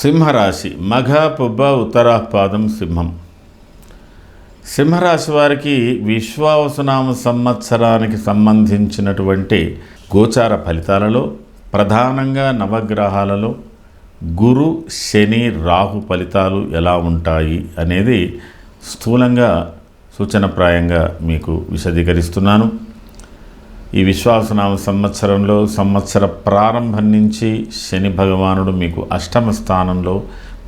సింహరాశి మఘ పుబ్బ ఉత్తరాపాదం సింహం. సింహరాశి వారికి విశ్వావసనామ సంవత్సరానికి సంబంధించినటువంటి గోచార ఫలితాలలో ప్రధానంగా నవగ్రహాలలో గురు శని రాహు ఫలితాలు ఎలా ఉంటాయి అనేది స్థూలంగా సూచనప్రాయంగా మీకు విశదీకరిస్తున్నాను. ఈ విశ్వాసనామ సంవత్సరంలో సంవత్సర ప్రారంభం నుంచి శని భగవానుడు మీకు అష్టమ స్థానంలో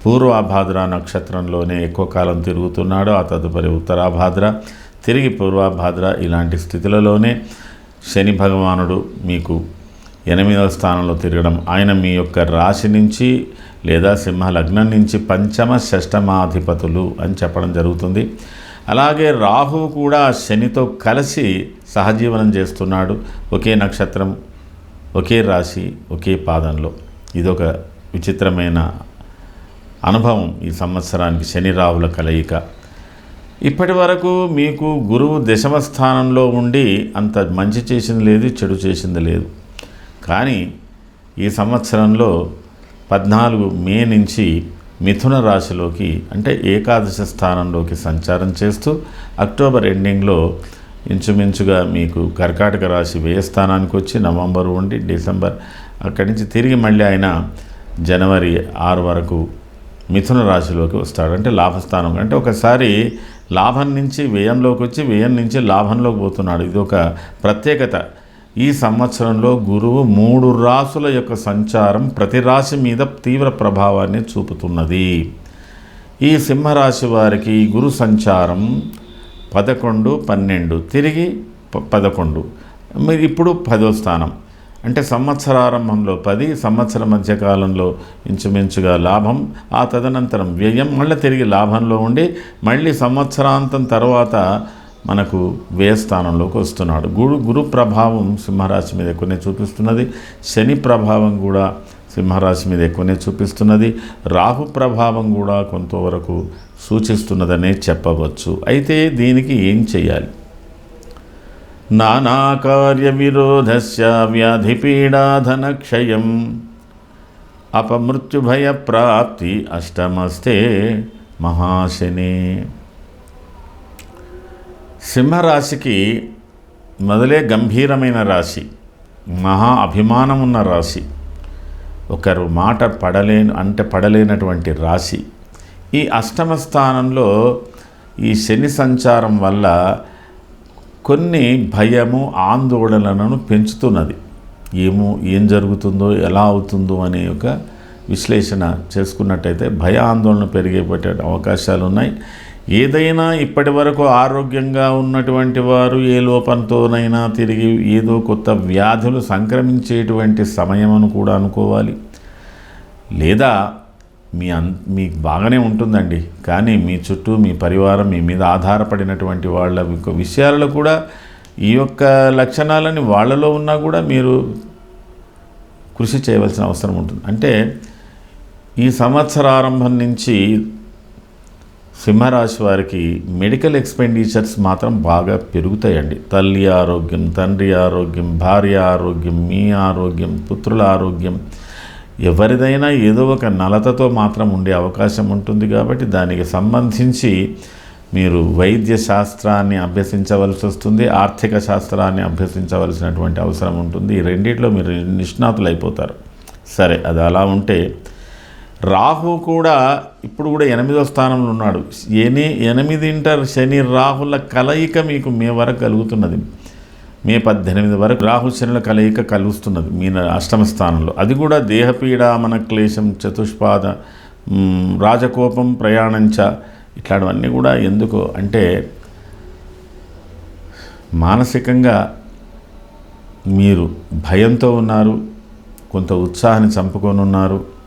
పూర్వాభాద్ర నక్షత్రంలోనే ఎక్కువ కాలం తిరుగుతున్నాడు. ఆ తదుపరి ఉత్తరాభాద్ర తిరిగి పూర్వాభాద్ర ఇలాంటి స్థితులలోనే శని భగవానుడు మీకు ఎనిమిదవ స్థానంలో తిరగడం. ఆయన మీ యొక్క రాశి నుంచి లేదా సింహ లగ్నం నుంచి పంచమ షష్టమాధిపతులు అని చెప్పడం జరుగుతుంది. అలాగే రాహు కూడా శనితో కలిసి సహజీవనం చేస్తున్నాడు. ఒకే నక్షత్రం ఒకే రాశి ఒకే పాదంలో. ఇదొక విచిత్రమైన అనుభవం ఈ సంవత్సరానికి శని రాహుల కలయిక. ఇప్పటి వరకు మీకు గురువు దశమ స్థానంలో ఉండి అంత మంచి చేసింది లేదు చెడు చేసింది లేదు. కానీ ఈ సంవత్సరంలో పద్నాలుగు మే నుంచి మిథున రాశిలోకి అంటే ఏకాదశ స్థానంలోకి సంచారం చేస్తూ అక్టోబర్ ఎండింగ్లో ఇంచుమించుగా మీకు కర్కాటక రాశి వ్యయ స్థానానికి వచ్చి నవంబర్ ఉండి డిసెంబర్ అక్కడి నుంచి తిరిగి మళ్ళీ ఆయన జనవరి ఆరు వరకు మిథున రాశిలోకి వస్తాడు. అంటే లాభస్థానం. అంటే ఒకసారి లాభం నుంచి వ్యయంలోకి వచ్చి వ్యయం నుంచి లాభంలోకి పోతున్నాడు. ఇది ఒక ప్రత్యేకత. ఈ సంవత్సరంలో గురువు మూడు రాసుల యొక్క సంచారం ప్రతి రాశి మీద తీవ్ర ప్రభావాన్ని చూపుతున్నది. ఈ సింహరాశి వారికి గురు సంచారం పదకొండు పన్నెండు తిరిగి ప- పదకొండు. మీరు ఇప్పుడు పదో స్థానం. అంటే సంవత్సరారంభంలో పది సంవత్సర మధ్యకాలంలో ఇంచుమించుగా లాభం ఆ తదనంతరం వ్యయం మళ్ళీ తిరిగి లాభంలో ఉండి మళ్ళీ సంవత్సరాంతం తర్వాత మనకు వ్యయ స్థానంలోకి వస్తున్నాడు. గురు గురు ప్రభావం సింహరాశి మీద ఎక్కువనే చూపిస్తున్నది. శని ప్రభావం కూడా సింహరాశి మీద ఎక్కువనే చూపిస్తున్నది. రాహు ప్రభావం కూడా కొంతవరకు సూచిస్తున్నదనే చెప్పవచ్చు. అయితే దీనికి ఏం చేయాలి? నానాకార్య విరోధస్య వ్యాధిపీడాధనక్షయం అపమృత్యుభయ ప్రాప్తి అష్టమస్తే మహాశని. సింహరాశికి మొదలే గంభీరమైన రాశి మహా అభిమానం ఉన్న రాశి ఒకరు మాట పడలేను అంటే పడలేనటువంటి రాశి. ఈ అష్టమ స్థానంలో ఈ శని సంచారం వల్ల కొన్ని భయము ఆందోళనలను పెంచుతున్నది. ఏమో ఏం జరుగుతుందో ఎలా అవుతుందో అనే ఒక విశ్లేషణ చేసుకున్నట్టయితే భయ ఆందోళన పెరిగేపట్టే అవకాశాలు ఉన్నాయి ఏదైనా ఇప్పటి వరకు ఆరోగ్యంగా ఉన్నటువంటి వారు ఏ లోపంతోనైనా తిరిగి ఏదో కొత్త వ్యాధులు సంక్రమించేటువంటి సమయం అని కూడా అనుకోవాలి. లేదా మీ అన్ మీకు బాగానే ఉంటుందండి. కానీ మీ చుట్టూ మీ పరివారం మీ మీద ఆధారపడినటువంటి వాళ్ళ యొక్క విషయాలలో కూడా ఈ యొక్క లక్షణాలని వాళ్ళలో ఉన్నా కూడా మీరు కృషి చేయవలసిన అవసరం ఉంటుంది. అంటే ఈ సంవత్సరారంభం నుంచి సింహరాశి వారికి మెడికల్ ఎక్స్పెండిచర్స్ మాత్రం బాగా పెరుగుతాయండి. తల్లి ఆరోగ్యం తండ్రి ఆరోగ్యం భార్య ఆరోగ్యం మీ ఆరోగ్యం పుత్రుల ఆరోగ్యం ఎవరిదైనా ఏదో ఒక నలతతో మాత్రం ఉండే అవకాశం ఉంటుంది కాబట్టి దానికి సంబంధించి మీరు వైద్య శాస్త్రాన్ని అభ్యసించవలసి వస్తుంది ఆర్థిక శాస్త్రాన్ని అభ్యసించవలసినటువంటి అవసరం ఉంటుంది. ఈ రెండిట్లో మీరు నిష్ణాతులు అయిపోతారు సరే అది అలా ఉంటే రాహు కూడా ఇప్పుడు కూడా ఎనిమిదో స్థానంలో ఉన్నాడు. ఎని ఎనిమిదింటర్ శని రాహుల కలయిక మీకు మే వరకు కలుగుతున్నది. మే పద్దెనిమిది వరకు రాహు శనుల కలయిక కలుగుతున్నది మీ అష్టమ స్థానంలో. అది కూడా దేహపీడ మన క్లేశం చతుష్పాద రాజకోపం ప్రయాణంచ ఇట్లాంటివన్నీ కూడా ఎందుకు అంటే మానసికంగా మీరు భయంతో ఉన్నారు కొంత ఉత్సాహాన్ని చంపుకొని ఉన్నారు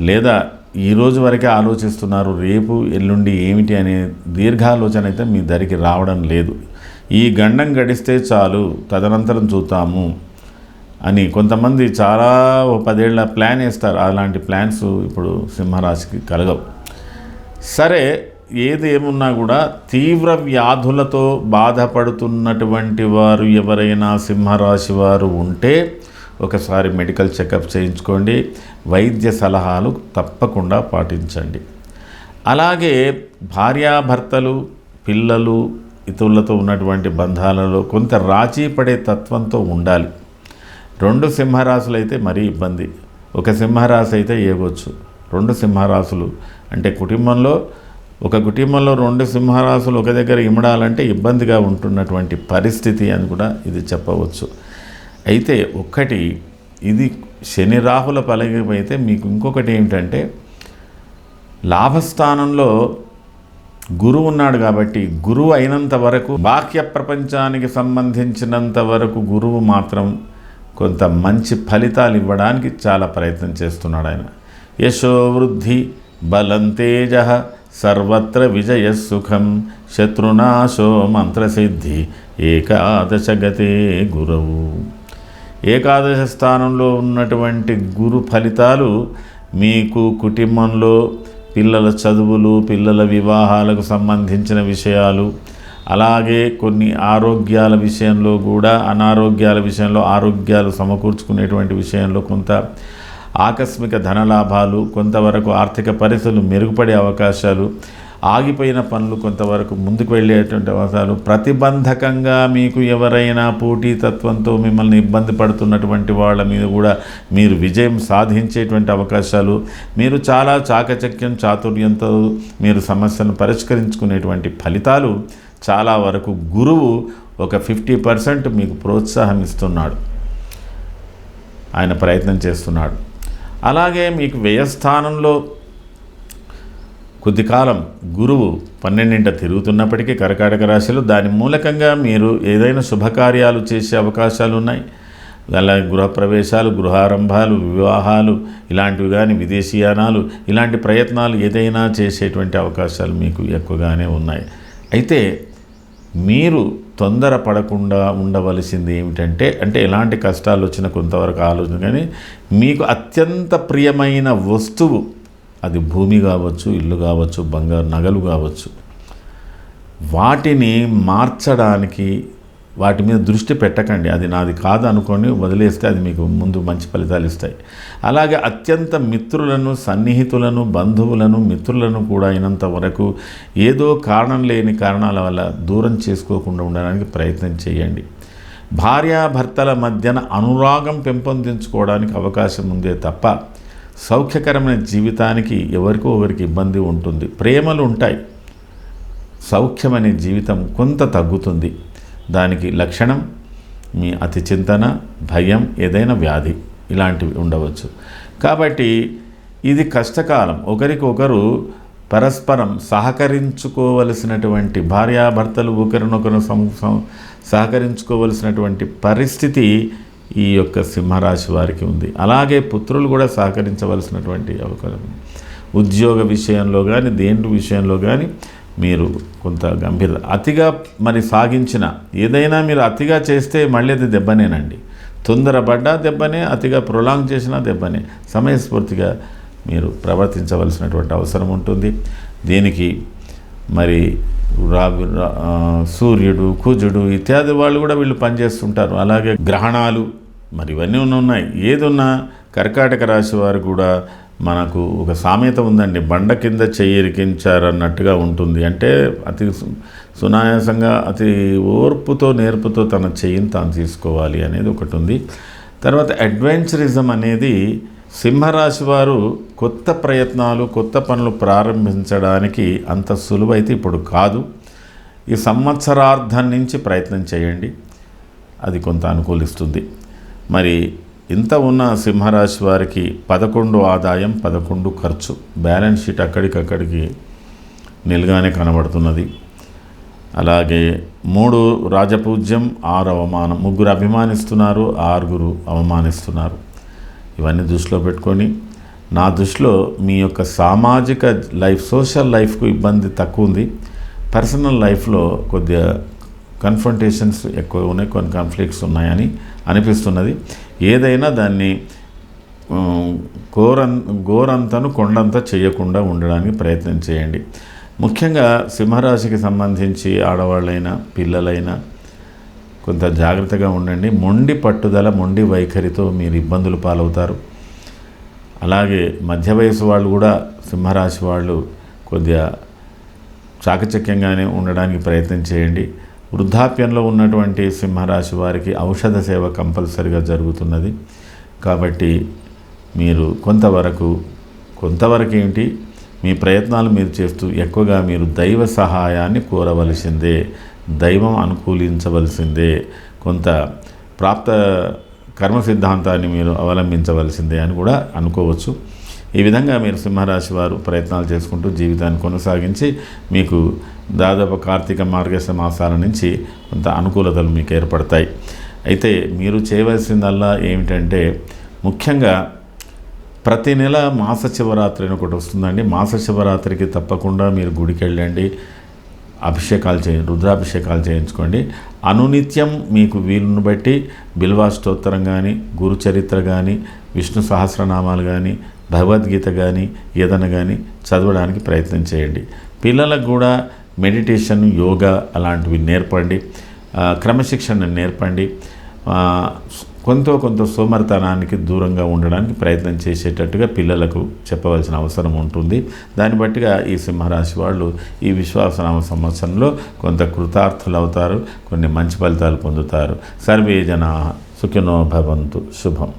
లేదా ఈ రోజు వరకే ఆలోచిస్తున్నారు రేపు ఎల్లుండి ఏమిటి అనే దీర్ఘాలోచన అయితే మీ దరికి రావడం లేదు. ఈ గండం గడిస్తే చాలు తదనంతరం చూద్దాము అని కొంతమంది చాలా ఓ పదేళ్ళ ప్లాన్ వేస్తారు. అలాంటి ప్లాన్స్ ఇప్పుడు సింహరాశికి కలగవు. సరే ఏది ఏమున్నా కూడా తీవ్ర వ్యాధులతో బాధపడుతున్నటువంటి వారు ఎవరైనా సింహరాశి వారు ఉంటే ఒకసారి మెడికల్ చెకప్ చేయించుకోండి. వైద్య సలహాలు తప్పకుండా పాటించండి. అలాగే భార్యాభర్తలు పిల్లలు ఇతరులతో ఉన్నటువంటి బంధాలలో కొంత రాచీ పడే తత్వంతో ఉండాలి. రెండు సింహరాశులు అయితే మరీ ఇబ్బంది. ఒక సింహరాశి అయితే ఏగొచ్చు. రెండు సింహరాశులు అంటే కుటుంబంలో ఒక కుటుంబంలో రెండు సింహరాశులు ఒక దగ్గర ఇమడాలంటే ఇబ్బందిగా ఉంటున్నటువంటి పరిస్థితి అని కూడా ఇది చెప్పవచ్చు. అయితే ఒక్కటి ఇది శని రాహుల అయితే మీకు ఇంకొకటి ఏమిటంటే లాభస్థానంలో గురువు ఉన్నాడు కాబట్టి గురువు అయినంత వరకు బాహ్య ప్రపంచానికి సంబంధించినంత వరకు గురువు మాత్రం కొంత మంచి ఫలితాలు ఇవ్వడానికి చాలా ప్రయత్నం చేస్తున్నాడు ఆయన. యశోవృద్ధి బలంతేజ సర్వత్ర విజయ సుఖం శత్రునాశో మంత్రసిద్ధి ఏకాదశగతే గురవు. ఏకాదశ స్థానంలో ఉన్నటువంటి గురు ఫలితాలు మీకు కుటుంబంలో పిల్లల చదువులు పిల్లల వివాహాలకు సంబంధించిన విషయాలు అలాగే కొన్ని ఆరోగ్యాల విషయంలో కూడా అనారోగ్యాల విషయంలో ఆరోగ్యాలు సమకూర్చుకునేటువంటి విషయంలో కొంత ఆకస్మిక ధనలాభాలు కొంతవరకు ఆర్థిక పరిస్థితులు మెరుగుపడే అవకాశాలు ఆగిపోయిన పనులు కొంతవరకు ముందుకు వెళ్ళేటువంటి అవసరాలు ప్రతిబంధకంగా మీకు ఎవరైనా పోటీతత్వంతో మిమ్మల్ని ఇబ్బంది పడుతున్నటువంటి వాళ్ళ మీద కూడా మీరు విజయం సాధించేటువంటి అవకాశాలు మీరు చాలా చాకచక్యం చాతుర్యంతో మీరు సమస్యను పరిష్కరించుకునేటువంటి ఫలితాలు చాలా వరకు గురువు ఒక ఫిఫ్టీ పర్సెంట్ మీకు ప్రోత్సాహం ఇస్తున్నాడు. ఆయన ప్రయత్నం చేస్తున్నాడు. అలాగే మీకు వ్యయస్థానంలో కొద్ది కాలం గురువు పన్నెండింట తిరుగుతున్నప్పటికీ కర్కాటక రాశిలో దాని మూలకంగా మీరు ఏదైనా శుభకార్యాలు చేసే అవకాశాలు ఉన్నాయి. అలాగే గృహప్రవేశాలు గృహారంభాలు వివాహాలు ఇలాంటివి కానీ విదేశీయానాలు ఇలాంటి ప్రయత్నాలు ఏదైనా చేసేటువంటి అవకాశాలు మీకు ఎక్కువగానే ఉన్నాయి. అయితే మీరు తొందర పడకుండా ఉండవలసింది ఏమిటంటే అంటే ఎలాంటి కష్టాలు వచ్చినా కొంతవరకు ఆలోచన కానీ మీకు అత్యంత ప్రియమైన వస్తువు అది భూమి కావచ్చు ఇల్లు కావచ్చు బంగారు నగలు కావచ్చు. వాటిని మార్చడానికి వాటి మీద దృష్టి పెట్టకండి. అది నాది కాదు అనుకొని వదిలేస్తే అది మీకు ముందు మంచి ఫలితాలు ఇస్తాయి. అలాగే అత్యంత మిత్రులను సన్నిహితులను బంధువులను మిత్రులను కూడా అయినంత వరకు ఏదో కారణం లేని కారణాల వల్ల దూరం చేసుకోకుండా ఉండడానికి ప్రయత్నం చేయండి. భార్యాభర్తల మధ్యన అనురాగం పెంపొందించుకోవడానికి అవకాశం ఉందే తప్ప సౌఖ్యకరమైన జీవితానికి ఎవరికో ఒకరికి ఇబ్బంది ఉంటుంది. ప్రేమలు ఉంటాయి. సౌఖ్యమనే జీవితం కొంత తగ్గుతుంది. దానికి లక్షణం మీ అతి చింతన భయం ఏదైనా వ్యాధి ఇలాంటివి ఉండవచ్చు. కాబట్టి ఇది కష్టకాలం. ఒకరికొకరు పరస్పరం సహకరించుకోవలసినటువంటి భార్యాభర్తలు ఒకరినొకరు సహకరించుకోవలసినటువంటి పరిస్థితి ఈ యొక్క సింహరాశి వారికి ఉంది. అలాగే పుత్రులు కూడా సహకరించవలసినటువంటి అవకాశం ఉద్యోగ విషయంలో కానీ దేంటి విషయంలో కానీ మీరు కొంత గంభీర అతిగా మరి సాగించిన ఏదైనా మీరు అతిగా చేస్తే మళ్ళీ అది దెబ్బనేనండి. తొందరపడ్డా దెబ్బనే అతిగా ప్రొలాంగ్ చేసినా దెబ్బనే. సమయస్ఫూర్తిగా మీరు ప్రవర్తించవలసినటువంటి అవసరం ఉంటుంది. దీనికి మరి రావి సూర్యుడు కుజుడు ఇత్యాది వాళ్ళు కూడా వీళ్ళు పనిచేస్తుంటారు. అలాగే గ్రహణాలు మరి ఇవన్నీ ఉన్నాయి. ఏదున్నా కర్కాటక రాశి వారు కూడా మనకు ఒక సామెత ఉందండి. బండ కింద చెయ్యిరికించారన్నట్టుగా ఉంటుంది. అంటే అతి సునాయాసంగా అతి ఓర్పుతో నేర్పుతో తన చెయ్యిని తాను తీసుకోవాలి అనేది ఒకటి ఉంది. తర్వాత అడ్వెంచరిజం అనేది సింహరాశి వారు కొత్త ప్రయత్నాలు కొత్త పనులు ప్రారంభించడానికి అంత సులువైతే ఇప్పుడు కాదు. ఈ సంవత్సరార్థం నుంచి ప్రయత్నం చేయండి. అది కొంత అనుకూలిస్తుంది. మరి ఇంత ఉన్న సింహరాశి వారికి పదకొండు ఆదాయం పదకొండు ఖర్చు. బ్యాలెన్స్ షీట్ అక్కడికక్కడికి నిలుగానే కనబడుతున్నది. అలాగే మూడు రాజపూజ్యం ఆరు అవమానం. ముగ్గురు అభిమానిస్తున్నారు ఆరుగురు అవమానిస్తున్నారు. ఇవన్నీ దృష్టిలో పెట్టుకొని నా దృష్టిలో మీ యొక్క సామాజిక లైఫ్ సోషల్ లైఫ్కు ఇబ్బంది తక్కువ ఉంది పర్సనల్ లైఫ్లో కొద్దిగా కన్ఫంటేషన్స్ ఎక్కువ ఉన్నాయి కొన్ని కాన్ఫ్లిక్ట్స్ ఉన్నాయని అనిపిస్తున్నది. ఏదైనా దాన్ని ఉమ్, గోరం గోరంతను కొండంతా చేయకుండా ఉండడానికి ప్రయత్నం చేయండి. ముఖ్యంగా సింహరాశికి సంబంధించి ఆడవాళ్ళైనా పిల్లలైనా కొంత జాగ్రత్తగా ఉండండి. మొండి పట్టుదల మొండి వైఖరితో మీరు ఇబ్బందులు పాలవుతారు. అలాగే మధ్య వయసు వాళ్ళు కూడా సింహరాశి వాళ్ళు కొద్దిగా చాకచక్యంగానే ఉండడానికి ప్రయత్నం చేయండి. వృద్ధాప్యంలో ఉన్నటువంటి సింహరాశి వారికి ఔషధ సేవ కంపల్సరిగా జరుగుతున్నది. కాబట్టి మీరు కొంతవరకు కొంతవరకు ఏంటి? మీ ప్రయత్నాలు మీరు చేస్తూ ఎక్కువగా మీరు దైవ సహాయాన్ని కోరవలసిందే. దైవం అనుకూలించవలసిందే. కొంత ప్రాప్త కర్మ సిద్ధాంతాన్ని మీరు అవలంబించవలసిందే అని కూడా అనుకోవచ్చు. ఈ విధంగా మీరు సింహరాశి వారు ప్రయత్నాలు చేసుకుంటూ జీవితాన్ని కొనసాగించి మీకు దాదాపు కార్తీక మార్గశ మాసాల నుంచి కొంత అనుకూలతలు మీకు ఏర్పడతాయి. అయితే మీరు చేయవలసిందల్లా ఏమిటంటే ముఖ్యంగా ప్రతి నెల మాస శివరాత్రి అని ఒకటి వస్తుందండి. మాస శివరాత్రికి తప్పకుండా మీరు గుడికి వెళ్ళండి అభిషేకాలు చేయ రుద్రాభిషేకాలు చేయించుకోండి. అనునిత్యం మీకు వీలును బట్టి బిల్వాష్టోత్తరం కానీ గురుచరిత్ర కానీ విష్ణు సహస్రనామాలు కానీ భగవద్గీత కానీ ఏదైనా కానీ చదవడానికి ప్రయత్నం చేయండి. పిల్లలకు కూడా మెడిటేషన్ యోగా అలాంటివి నేర్పండి. క్రమశిక్షణ నేర్పండి. కొంత కొంత సోమరితనానికి దూరంగా ఉండడానికి ప్రయత్నం చేసేటట్టుగా పిల్లలకు చెప్పవలసిన అవసరం ఉంటుంది. దాన్ని బట్టిగా ఈ సింహరాశి వాళ్ళు ఈ విశ్వాసనామ సంవత్సరంలో కొంత కృతార్థులు అవుతారు కొన్ని మంచి ఫలితాలు పొందుతారు. సర్వే జన సుఖినో భవంతు. శుభం.